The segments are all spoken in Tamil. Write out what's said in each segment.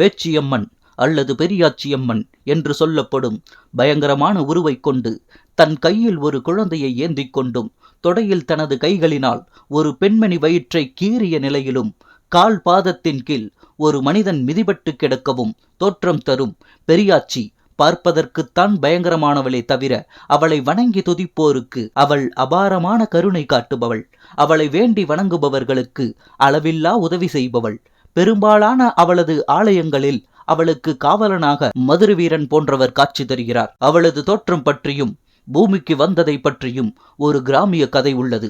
பேச்சியம்மன் அல்லது பெரியாச்சியம்மன் என்று சொல்லப்படும் பயங்கரமான உருவை கொண்டு தன் கையில் ஒரு குழந்தையை ஏந்திக் கொண்டும் தொடையில் தனது கைகளினால் ஒரு பெண்மணி வயிற்றை கீறிய நிலையிலும் கால் பாதத்தின் கீழ் ஒரு மனிதன் மிதிபட்டு கிடக்கவும் தோற்றம் தரும் பெரியாச்சி பார்ப்பதற்குத்தான் பயங்கரமானவளே தவிர அவளை வணங்கி துதிப்போருக்கு அவள் அபாரமான கருணை காட்டுபவள். அவளை வேண்டி வணங்குபவர்களுக்கு அளவில்லா உதவி செய்பவள். பெரும்பாலான அவளது ஆலயங்களில் அவளுக்கு காவலனாக மதுரவீரன் போன்றவர் காட்சி தருகிறார். அவளது தோற்றம் பற்றியும் பூமிக்கு வந்ததை பற்றியும் ஒரு கிராமிய கதை உள்ளது.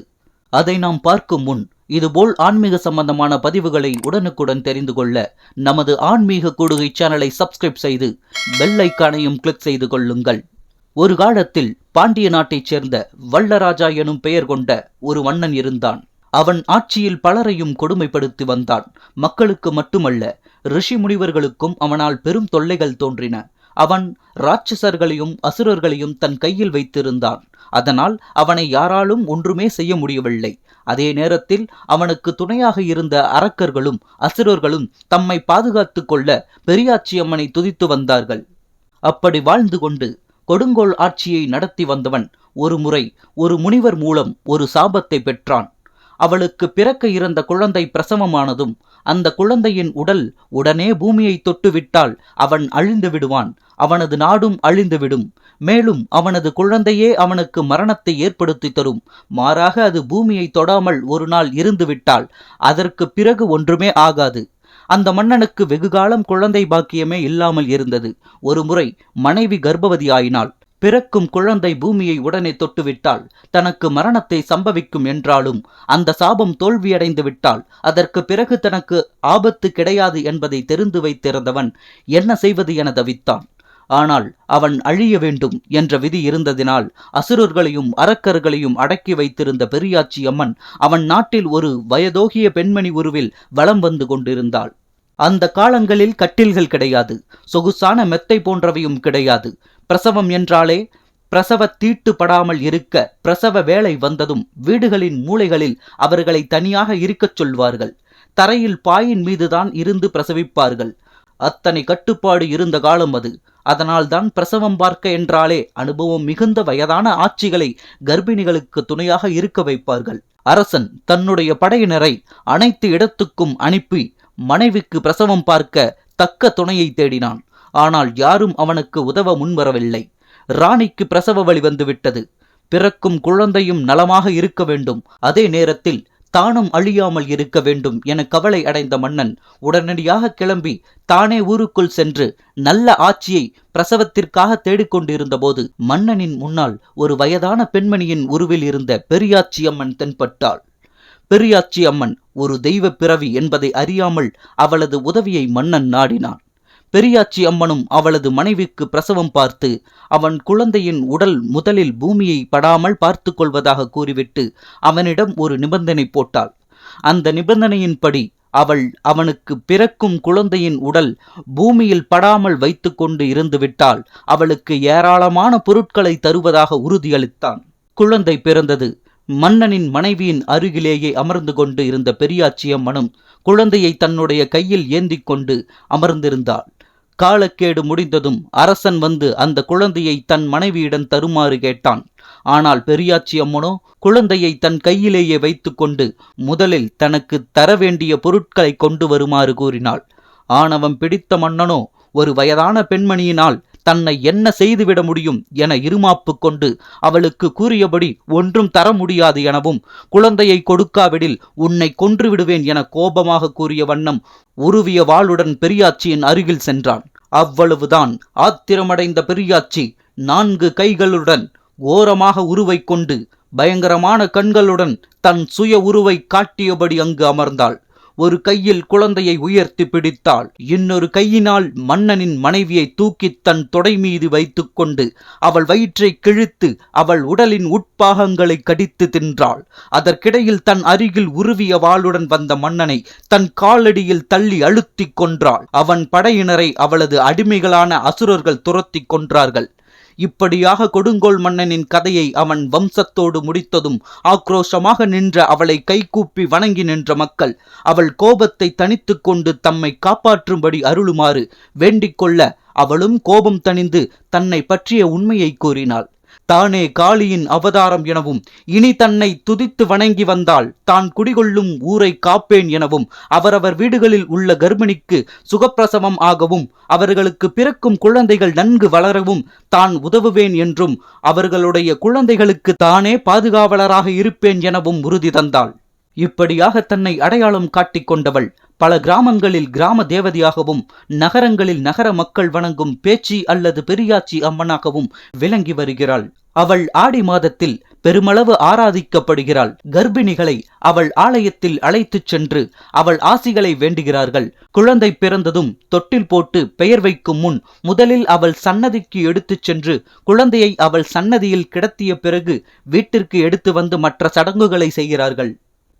அதை நாம் பார்க்கும் முன் இதுபோல் ஆன்மீக சம்பந்தமான பதிவுகளை உடனுக்குடன் தெரிந்து கொள்ள நமது ஆன்மீக கூடுகை சேனலை சப்ஸ்கிரைப் செய்து பெல் ஐக்கானையும் கிளிக் செய்து கொள்ளுங்கள். ஒரு காலத்தில் பாண்டிய நாட்டைச் சேர்ந்த வல்லராஜா எனும் பெயர் கொண்ட ஒரு மன்னன் இருந்தான். அவன் ஆட்சியில் பலரையும் கொடுமைப்படுத்தி வந்தான். மக்களுக்கு மட்டுமல்ல ரிஷி முனிவர்களுக்கும் அவனால் பெரும் தொல்லைகள் தோன்றின. அவன் ராட்சசர்களையும் அசுரர்களையும் தன் கையில் வைத்திருந்தான். அதனால் அவனை யாராலும் ஒன்றுமே செய்ய முடியவில்லை. அதே நேரத்தில் அவனுக்கு துணையாக இருந்த அரக்கர்களும் அசுரர்களும் தம்மை பாதுகாத்து கொள்ள பெரியாச்சி அம்மனை துதித்து வந்தார்கள். அப்படி வாழ்ந்து கொண்டு கொடுங்கோல் ஆட்சியை நடத்தி வந்தவன் ஒரு முறை ஒரு முனிவர் மூலம் ஒரு சாபத்தை பெற்றான். அவளுக்கு பிறக்க இருந்த குழந்தை பிரசவமானதும் அந்த குழந்தையின் உடல் உடனே பூமியை தொட்டுவிட்டால் அவன் அழிந்து விடுவான் அவனது நாடும் அழிந்துவிடும் மேலும் அவனது குழந்தையே அவனுக்கு மரணத்தை ஏற்படுத்தி தரும். மாறாக அது பூமியை தொடாமல் ஒரு நாள் இருந்துவிட்டால் அதற்கு பிறகு ஒன்றுமே ஆகாது. அந்த மன்னனுக்கு வெகுகாலம் குழந்தை பாக்கியமே இல்லாமல் இருந்தது. ஒருமுறை மனைவி கர்ப்பவதியாயினாள். பிறக்கும் குழந்தை பூமியை உடனே தொட்டுவிட்டால் தனக்கு மரணத்தை சம்பவிக்கும் என்றாலும் அந்த சாபம் தோல்வியடைந்து விட்டால் அதற்கு பிறகு தனக்கு ஆபத்து கிடையாது என்பதை தெரிந்து வைத்திருந்தவன் என்ன செய்வது என தவித்தான். ஆனால் அவன் அழிய வேண்டும் என்ற விதி இருந்ததினால் அசுரர்களையும் அரக்கர்களையும் அடக்கி வைத்திருந்த பெரியாச்சி அம்மன் அவன் நாட்டில் ஒரு வயதோகிய பெண்மணி உருவில் வலம் வந்து கொண்டிருந்தாள். அந்த காலங்களில் கட்டில்கள் கிடையாது சொகுசான மெத்தை போன்றவையும் கிடையாது. பிரசவம் என்றாலே பிரசவ தீட்டுப்படாமல் இருக்க பிரசவ வேலை வந்ததும் வீடுகளின் மூலைகளில் அவர்களை தனியாக இருக்கச் சொல்வார்கள். தரையில் பாயின் மீதுதான் இருந்து பிரசவிப்பார்கள். அத்தனை கட்டுப்பாடு இருந்த காலம் அது. அதனால்தான் பிரசவம் பார்க்க என்றாலே அனுபவம் மிகுந்த வயதான ஆட்சிகளை கர்ப்பிணிகளுக்கு துணையாக இருக்க வைப்பார்கள். அரசன் தன்னுடைய படையினரை அனைத்து இடத்துக்கும் அனுப்பி மனைவிக்கு பிரசவம் பார்க்க தக்க துணையை தேடினான். ஆனால் யாரும் அவனுக்கு உதவ முன்வரவில்லை. ராணிக்கு பிரசவ வழி வந்துவிட்டது. பிறக்கும் குழந்தையும் நலமாக இருக்க வேண்டும். அதே நேரத்தில் தானும் அழியாமல் இருக்க வேண்டும் என கவலை அடைந்த மன்னன் உடனடியாக கிளம்பி தானே ஊருக்குள் சென்று நல்ல ஆட்சியை பிரசவத்திற்காக தேடிக்கொண்டிருந்த போது மன்னனின் முன்னால் ஒரு வயதான பெண்மணியின் உருவில் இருந்த பெரியாச்சி அம்மன் தென்பட்டாள். பெரியாச்சி அம்மன் ஒரு தெய்வ பிறவி என்பதை அறியாமல் அவளது உதவியை மன்னன் நாடினான். பெரியாச்சி அம்மனும் அவளது மனைவிக்கு பிரசவம் பார்த்து அவன் குழந்தையின் உடல் முதலில் பூமியை படாமல் பார்த்து கொள்வதாக கூறிவிட்டு அவனிடம் ஒரு நிபந்தனை போட்டாள். அந்த நிபந்தனையின்படி அவள் அவனுக்கு பிறக்கும் குழந்தையின் உடல் பூமியில் படாமல் வைத்துக்கொண்டு இருந்துவிட்டால் அவளுக்கு ஏராளமான பொருட்களை தருவதாக உறுதியளித்தான். குழந்தை பிறந்தது மன்னனின் மனைவியின் அருகிலேயே அமர்ந்து கொண்டு இருந்த பெரியாச்சி அம்மனும் குழந்தையை தன்னுடைய கையில் ஏந்தி கொண்டு அமர்ந்திருந்தாள். காலக்கேடு முடிந்ததும் அரசன் வந்து அந்த குழந்தையை தன் மனைவியிடம் தருமாறு கேட்டான். ஆனால் பெரியாச்சி அம்மனோ குழந்தையை தன் கையிலேயே வைத்துக்கொண்டு முதலில் தனக்கு தர வேண்டிய பொருட்களை கொண்டு வருமாறு கூறினாள். ஆணவம் பிடித்த மன்னனோ ஒரு வயதான பெண்மணியினால் தன்னை என்ன செய்துவிட முடியும் என இருமாப்பு கொண்டு அவளுக்கு கூறியபடி ஒன்றும் தர முடியாது எனவும் குழந்தையை கொடுக்காவிடில் உன்னை கொன்று விடுவேன் என கோபமாக கூறிய வண்ணம் உருவிய வாளுடன் பெரியாச்சியின் அருகில் சென்றான். அவ்வளவுதான். ஆத்திரமடைந்த பெரியாச்சி நான்கு கைகளுடன் ஓரமாக உருவை கொண்டு பயங்கரமான கண்களுடன் தன் சுய உருவை காட்டியபடி அங்கு அமர்ந்தாள். ஒரு கையில் குழந்தையை உயர்த்தி பிடித்தாள். இன்னொரு கையினால் மன்னனின் மனைவியை தூக்கி தன் தொடை மீது வைத்துக்கொண்டு அவள் வயிற்றை கிழித்து அவள் உடலின் உட்பாகங்களை கடித்து தின்றாள். அதற்கிடையில் தன் அருகில் உருவிய வாளுடன் வந்த மன்னனை தன் காலடியில் தள்ளி அழுத்திக் கொன்றாள். அவன் படையினரை அவளது அடிமைகளான அசுரர்கள் துரத்தி கொன்றார்கள். இப்படியாக கொடுங்கோல் மன்னனின் கதையை அவன் வம்சத்தோடு முடித்ததும் ஆக்ரோஷமாக நின்ற அவளை கைகூப்பி வணங்கி நின்ற மக்கள் அவள் கோபத்தை தனித்து கொண்டு தம்மை காப்பாற்றும்படி அருளுமாறு வேண்டிக் கொள்ள அவளும் கோபம் தணிந்து தன்னை பற்றிய உண்மையை கூறினாள். தானே காளியின் அவதாரம் எனவும் இனி தன்னை துதித்து வணங்கி வந்தால் தான் குடிகொள்ளும் ஊரை காப்பேன் எனவும் அவரவர் வீடுகளில் உள்ள கர்ப்பிணிக்கு சுகப்பிரசவம் ஆகவும் அவர்களுக்கு பிறக்கும் குழந்தைகள் நன்கு வளரவும் தான் உதவுவேன் என்றும் அவர்களுடைய குழந்தைகளுக்கு தானே பாதுகாவலராக இருப்பேன் எனவும் உறுதி தந்தாள். இப்படியாக தன்னை அடையாளம் காட்டிக் கொண்டவள். பல கிராமங்களில் கிராம தேவதையாகவும் நகரங்களில் நகர மக்கள் வணங்கும் பேச்சி அல்லது பெரியாச்சி அம்மனாகவும் விளங்கி வருகிறாள். அவள் ஆடி மாதத்தில் பெருமளவு ஆராதிக்கப்படுகிறாள். கர்ப்பிணிகளை அவள் ஆலயத்தில் அழைத்துச் சென்று அவள் ஆசிகளை வேண்டுகிறார்கள். குழந்தை பிறந்ததும் தொட்டில் போட்டு பெயர் வைக்கும் முன் முதலில் அவள் சன்னதிக்கு எடுத்துச் சென்று குழந்தையை அவள் சன்னதியில் கிடத்திய பிறகு வீட்டிற்கு எடுத்து வந்து மற்ற சடங்குகளை செய்கிறார்கள்.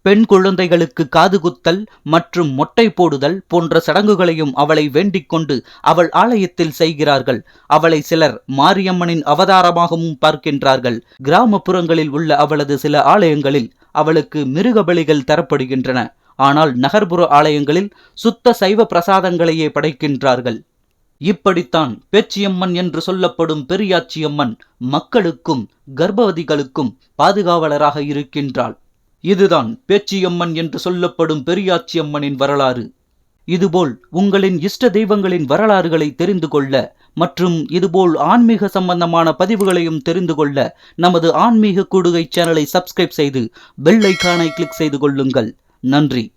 பெண் குழந்தைகளுக்கு காது குத்தல் மற்றும் மொட்டை போடுதல் போன்ற சடங்குகளையும் அவளை வேண்டிக் கொண்டு அவள் ஆலயத்தில் செய்கிறார்கள். அவளை சிலர் மாரியம்மனின் அவதாரமாகவும் பார்க்கின்றார்கள். கிராமப்புறங்களில் உள்ள அவளது சில ஆலயங்களில் அவளுக்கு மிருக பலிகள் தரப்படுகின்றன. ஆனால் நகர்ப்புற ஆலயங்களில் சுத்த சைவ பிரசாதங்களையே படைக்கின்றார்கள். இப்படித்தான் பேச்சியம்மன் என்று சொல்லப்படும் பெரியாச்சியம்மன் மக்களுக்கும் கர்ப்பவதிகளுக்கும் பாதுகாவலராக இருக்கின்றாள். இதுதான் பேச்சியம்மன் என்று சொல்லப்படும் பெரியாச்சியம்மனின் வரலாறு. இதுபோல் உங்களின் இஷ்ட தெய்வங்களின் வரலாறுகளை தெரிந்து கொள்ள மற்றும் இதுபோல் ஆன்மீக சம்பந்தமான பதிவுகளையும் தெரிந்து கொள்ள நமது ஆன்மீக கூடுகை சேனலை சப்ஸ்கிரைப் செய்து பெல் ஐக்கானை கிளிக் செய்து கொள்ளுங்கள். நன்றி.